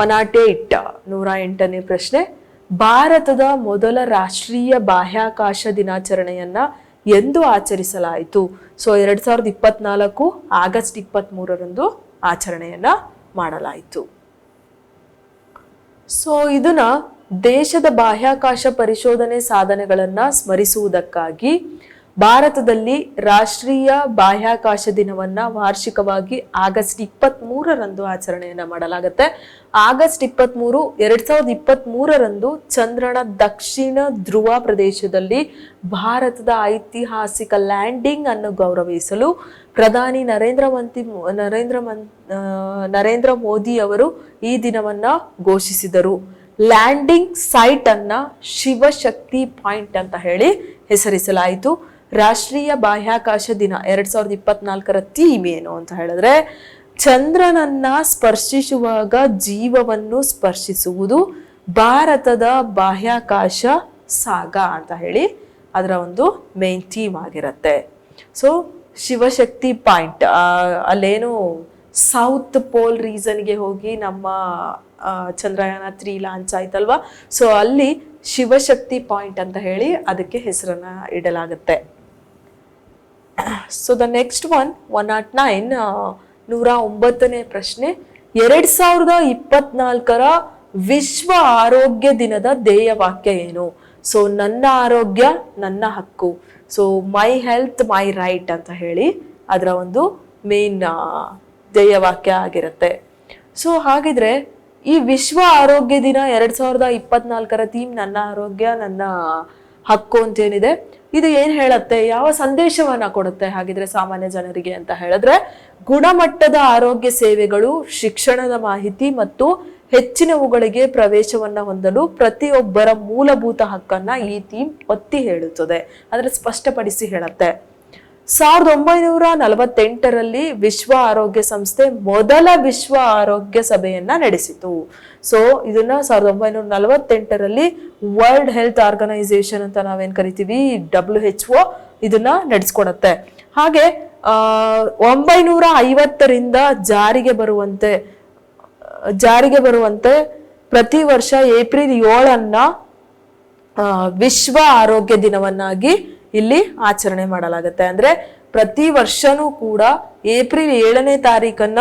A: one nought eight ನೂರ ಎಂಟನೇ ಪ್ರಶ್ನೆ. ಭಾರತದ ಮೊದಲ ರಾಷ್ಟ್ರೀಯ ಬಾಹ್ಯಾಕಾಶ ದಿನಾಚರಣೆಯನ್ನ ಎಂದು ಆಚರಿಸಲಾಯಿತು. ಸೊ ಎರಡ್ ಸಾವಿರದ ಇಪ್ಪತ್ನಾಲ್ಕು ಆಗಸ್ಟ್ ಇಪ್ಪತ್ತ್ ಮೂರರಂದು ಆಚರಣೆಯನ್ನ ಮಾಡಲಾಯಿತು. ಸೊ ಇದನ್ನ ದೇಶದ ಬಾಹ್ಯಾಕಾಶ ಪರಿಶೋಧನೆ ಸಾಧನೆಗಳನ್ನ ಸ್ಮರಿಸುವುದಕ್ಕಾಗಿ ಭಾರತದಲ್ಲಿ ರಾಷ್ಟ್ರೀಯ ಬಾಹ್ಯಾಕಾಶ ದಿನವನ್ನ ವಾರ್ಷಿಕವಾಗಿ ಆಗಸ್ಟ್ ಇಪ್ಪತ್ತ್ ಮೂರರಂದು ಆಚರಣೆಯನ್ನ ಮಾಡಲಾಗುತ್ತೆ. ಆಗಸ್ಟ್ ಇಪ್ಪತ್ತ್ ಮೂರು ಎರಡ್ ಸಾವಿರದ ಇಪ್ಪತ್ತ್ ಮೂರರಂದು ಚಂದ್ರನ ದಕ್ಷಿಣ ಧ್ರುವ ಪ್ರದೇಶದಲ್ಲಿ ಭಾರತದ ಐತಿಹಾಸಿಕ ಲ್ಯಾಂಡಿಂಗ್ ಅನ್ನು ಗೌರವಿಸಲು ಪ್ರಧಾನಿ ನರೇಂದ್ರ ಮಂತ್ರಿ ನರೇಂದ್ರ ಮನ್ ನರೇಂದ್ರ ಮೋದಿ ಅವರು ಈ ದಿನವನ್ನ ಘೋಷಿಸಿದರು. ಲ್ಯಾಂಡಿಂಗ್ ಸೈಟ್ ಅನ್ನ ಶಿವಶಕ್ತಿ ಪಾಯಿಂಟ್ ಅಂತ ಹೇಳಿ ಹೆಸರಿಸಲಾಯಿತು. ರಾಷ್ಟ್ರೀಯ ಬಾಹ್ಯಾಕಾಶ ದಿನ ಎರಡ್ ಸಾವಿರದ ಇಪ್ಪತ್ನಾಲ್ಕರ ಥೀಮ್ ಏನು ಅಂತ ಹೇಳಿದ್ರೆ, ಚಂದ್ರನನ್ನ ಸ್ಪರ್ಶಿಸುವಾಗ ಜೀವವನ್ನು ಸ್ಪರ್ಶಿಸುವುದು ಭಾರತದ ಬಾಹ್ಯಾಕಾಶ ಸಾಗ ಅಂತ ಹೇಳಿ ಅದರ ಒಂದು ಮೇನ್ ಥೀಮ್ ಆಗಿರುತ್ತೆ. ಸೊ ಶಿವಶಕ್ತಿ ಪಾಯಿಂಟ್ ಅಲ್ಲೇನು ಸೌತ್ ಪೋಲ್ ರೀಸನ್ಗೆ ಹೋಗಿ ನಮ್ಮ ಚಂದ್ರಯಾನ ತ್ರೀ ಲಾಂಚ್ ಆಯ್ತಲ್ವಾ? ಸೊ ಅಲ್ಲಿ ಶಿವಶಕ್ತಿ ಪಾಯಿಂಟ್ ಅಂತ ಹೇಳಿ ಅದಕ್ಕೆ ಹೆಸರನ್ನ ಇಡಲಾಗುತ್ತೆ. So the next one one nought nine ನೂರ ಒಂಬತ್ತನೇ ಪ್ರಶ್ನೆ. ಎರಡ್ ಸಾವಿರದ ಇಪ್ಪತ್ನಾಲ್ಕರ ವಿಶ್ವ ಆರೋಗ್ಯ ದಿನದ ಧ್ಯೇಯ ವಾಕ್ಯ ಏನು? ಸೊ ನನ್ನ ಆರೋಗ್ಯ, ನನ್ನ ಹಕ್ಕು. So my health my right ಅಂತ ಹೇಳಿ ಅದರ ಒಂದು ಮೇನ್ ಧ್ಯೇಯ ವಾಕ್ಯ ಆಗಿರುತ್ತೆ. ಸೊ ಹಾಗಿದ್ರೆ ಈ ವಿಶ್ವ ಆರೋಗ್ಯ ದಿನ ಎರಡ್ ಸಾವಿರದ ಇಪ್ಪತ್ನಾಲ್ಕರ ಥೀಮ್ ನನ್ನ ಆರೋಗ್ಯ, ನನ್ನ ಹಕ್ಕು ಅಂತ ಏನಿದೆ? ಇದು ಏನು ಹೇಳತ್ತೆ? ಯಾವ ಸಂದೇಶವನ್ನ ಕೊಡುತ್ತೆ ಹಾಗಿದ್ರೆ ಸಾಮಾನ್ಯ ಜನರಿಗೆ ಅಂತ ಹೇಳಿದ್ರೆ, ಗುಣಮಟ್ಟದ ಆರೋಗ್ಯ ಸೇವೆಗಳು, ಶಿಕ್ಷಣದ ಮಾಹಿತಿ ಮತ್ತು ಹೆಚ್ಚಿನವುಗಳಿಗೆ ಪ್ರವೇಶವನ್ನ ಹೊಂದಲು ಪ್ರತಿಯೊಬ್ಬರ ಮೂಲಭೂತ ಹಕ್ಕನ್ನ ಈ ಥೀಮ್ ಒತ್ತಿ ಹೇಳುತ್ತದೆ. ಅಂದ್ರೆ ಸ್ಪಷ್ಟಪಡಿಸಿ ಹೇಳುತ್ತೆ. ಸಾವಿರದ ಒಂಬೈನೂರ ನಲವತ್ತೆಂಟರಲ್ಲಿ ವಿಶ್ವ ಆರೋಗ್ಯ ಸಂಸ್ಥೆ ಮೊದಲ ವಿಶ್ವ ಆರೋಗ್ಯ ಸಭೆಯನ್ನ ನಡೆಸಿತು. ಸೊ ಇದನ್ನ ಸಾವಿರದ ಒಂಬೈನೂರ ನಲವತ್ತೆಂಟರಲ್ಲಿ ವರ್ಲ್ಡ್ ಹೆಲ್ತ್ ಆರ್ಗನೈಸೇಷನ್ ಅಂತ ನಾವೇನ್ ಕರಿತೀವಿ? ಡಬ್ಲ್ಯೂ ಎಚ್ ಒ ಇದನ್ನ ನಡೆಸ್ಕೊಡತ್ತೆ. ಹಾಗೆ ಒಂಬೈನೂರ ಐವತ್ತರಿಂದ ಜಾರಿಗೆ ಬರುವಂತೆ ಜಾರಿಗೆ ಬರುವಂತೆ ಪ್ರತಿ ವರ್ಷ ಏಪ್ರಿಲ್ ಏಳನ್ನ ವಿಶ್ವ ಆರೋಗ್ಯ ದಿನವನ್ನಾಗಿ ಇಲ್ಲಿ ಆಚರಣೆ ಮಾಡಲಾಗುತ್ತೆ. ಅಂದ್ರೆ ಪ್ರತಿ ವರ್ಷನೂ ಕೂಡ ಏಪ್ರಿಲ್ ಏಳನೇ ತಾರೀಕನ್ನ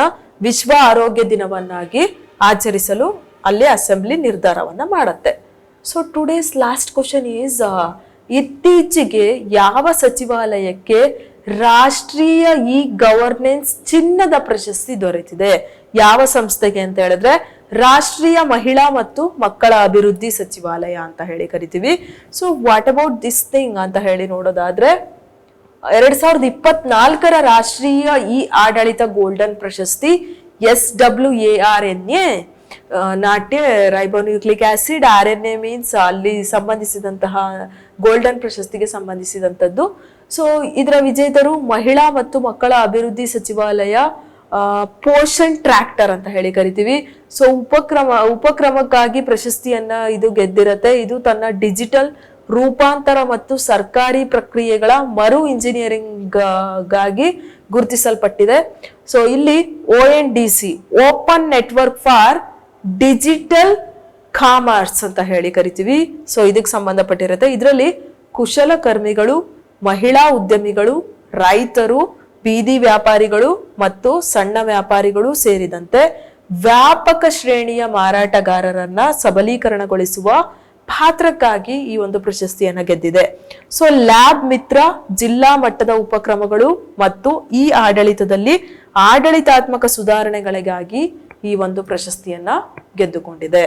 A: ವಿಶ್ವ ಆರೋಗ್ಯ ದಿನವನ್ನಾಗಿ ಆಚರಿಸಲು ಅಲ್ಲಿ ಅಸೆಂಬ್ಲಿ ನಿರ್ಧಾರವನ್ನ ಮಾಡುತ್ತೆ. So today's last question is ಇತ್ತೀಚೆಗೆ ಯಾವ ಸಚಿವಾಲಯಕ್ಕೆ ರಾಷ್ಟ್ರೀಯ ಇ ಗವರ್ನೆನ್ಸ್ ಚಿನ್ನದ ಪ್ರಶಸ್ತಿ ದೊರೆತಿದೆ? ಯಾವ ಸಂಸ್ಥೆಗೆ ಅಂತ ಹೇಳಿದ್ರೆ ರಾಷ್ಟ್ರೀಯ ಮಹಿಳಾ ಮತ್ತು ಮಕ್ಕಳ ಅಭಿವೃದ್ಧಿ ಸಚಿವಾಲಯ ಅಂತ ಹೇಳಿ ಕರಿತೀವಿ. So what about this thing ಅಂತ ಹೇಳಿ ನೋಡೋದಾದ್ರೆ, ಎರಡ್ ಸಾವಿರದ ಇಪ್ಪತ್ನಾಲ್ಕರ ರಾಷ್ಟ್ರೀಯ ಇ ಆಡಳಿತ ಗೋಲ್ಡನ್ ಪ್ರಶಸ್ತಿ S W A R N A ನಾಟ್ಯ ribonucleic acid R N A means ಅಲ್ಲಿ ಸಂಬಂಧಿಸಿದಂತಹ ಗೋಲ್ಡನ್ ಪ್ರಶಸ್ತಿಗೆ ಸಂಬಂಧಿಸಿದಂಥದ್ದು. ಸೊ ಇದರ ವಿಜೇತರು ಮಹಿಳಾ ಮತ್ತು ಮಕ್ಕಳ ಅಭಿವೃದ್ಧಿ ಸಚಿವಾಲಯ ಪೋಷಣ್ ಟ್ರ್ಯಾಕ್ಟರ್ ಅಂತ ಹೇಳಿ ಕರಿತೀವಿ. ಸೊ ಉಪಕ್ರಮ, ಉಪಕ್ರಮಕ್ಕಾಗಿ ಪ್ರಶಸ್ತಿಯನ್ನ ಇದು ಗೆದ್ದಿರುತ್ತೆ. ಇದು ತನ್ನ ಡಿಜಿಟಲ್ ರೂಪಾಂತರ ಮತ್ತು ಸರ್ಕಾರಿ ಪ್ರಕ್ರಿಯೆಗಳ ಮರು ಇಂಜಿನಿಯರಿಂಗ್ಗಾಗಿ ಗುರುತಿಸಲ್ಪಟ್ಟಿದೆ. ಸೊ ಇಲ್ಲಿ O N D C open network for digital commerce ಅಂತ ಹೇಳಿ ಕರಿತೀವಿ. ಸೊ ಇದಕ್ಕೆ ಸಂಬಂಧಪಟ್ಟಿರುತ್ತೆ. ಇದರಲ್ಲಿ ಕುಶಲಕರ್ಮಿಗಳು, ಮಹಿಳಾ ಉದ್ಯಮಿಗಳು, ರೈತರು ಬೀದಿ ವ್ಯಾಪಾರಿಗಳು ಮತ್ತು ಸಣ್ಣ ವ್ಯಾಪಾರಿಗಳು ಸೇರಿದಂತೆ ವ್ಯಾಪಕ ಶ್ರೇಣಿಯ ಮಾರಾಟಗಾರರನ್ನ ಸಬಲೀಕರಣಗೊಳಿಸುವ ಪಾತ್ರಕ್ಕಾಗಿ ಈ ಒಂದು ಪ್ರಶಸ್ತಿಯನ್ನ ಗೆದ್ದಿದೆ. ಸೊ ಲ್ಯಾಬ್ ಮಿತ್ರ, ಜಿಲ್ಲಾ ಮಟ್ಟದ ಉಪಕ್ರಮಗಳು ಮತ್ತು ಈ ಆಡಳಿತದಲ್ಲಿ ಆಡಳಿತಾತ್ಮಕ ಸುಧಾರಣೆಗಳಿಗಾಗಿ ಈ ಒಂದು ಪ್ರಶಸ್ತಿಯನ್ನ ಗೆದ್ದುಕೊಂಡಿದೆ.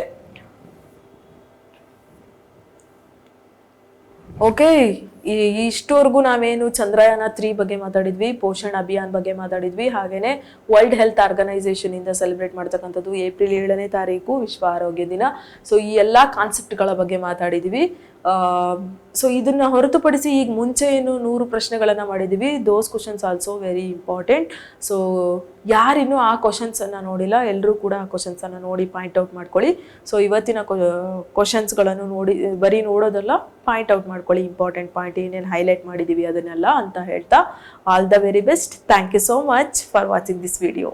A: ಓಕೆ ಇಷ್ಟವರೆಗೂ ನಾವೇನು ಚಂದ್ರಯಾನ ತ್ರೀ ಬಗ್ಗೆ ಮಾತಾಡಿದ್ವಿ, ಪೋಷಣ್ ಅಭಿಯಾನ್ ಬಗ್ಗೆ ಮಾತಾಡಿದ್ವಿ, ಹಾಗೇನೆ ವರ್ಲ್ಡ್ ಹೆಲ್ತ್ ಆರ್ಗನೈಸೇಷನ್ ಇಂದ ಸೆಲೆಬ್ರೇಟ್ ಮಾಡ್ತಕ್ಕಂಥದ್ದು ಏಪ್ರಿಲ್ ಏಳನೇ ತಾರೀಕು ವಿಶ್ವ ಆರೋಗ್ಯ ದಿನ. ಸೊ ಈ ಎಲ್ಲ ಕಾನ್ಸೆಪ್ಟ್ಗಳ ಬಗ್ಗೆ ಮಾತಾಡಿದ್ವಿ. ಸೊ ಇದನ್ನ ಹೊರತುಪಡಿಸಿ ಈಗ ಮುಂಚೆ ಏನು ನೂರು ಪ್ರಶ್ನೆಗಳನ್ನ ಮಾಡಿದ್ವಿ. Those questions also very important so ಯಾರಿನ್ನೂ ಆ ಕ್ವಶನ್ಸನ್ನು ನೋಡಿಲ್ಲ ಎಲ್ಲರೂ ಕೂಡ ಆ ಕ್ವಶನ್ಸನ್ನು ನೋಡಿ ಪಾಯಿಂಟ್ ಔಟ್ ಮಾಡ್ಕೊಳ್ಳಿ. ಸೊ ಇವತ್ತಿನ ಕ್ವಶನ್ಸ್ಗಳನ್ನು ನೋಡಿ, ಬರೀ ನೋಡೋದಲ್ಲ ಪಾಯಿಂಟ್ ಔಟ್ ಮಾಡ್ಕೊಳ್ಳಿ. ಇಂಪಾರ್ಟೆಂಟ್ ಪಾಯಿಂಟ್ ಏನೇನು ಹೈಲೈಟ್ ಮಾಡಿದ್ದೀವಿ ಅದನ್ನೆಲ್ಲ ಅಂತ ಹೇಳ್ತಾ all the very best thank you so much for watching this video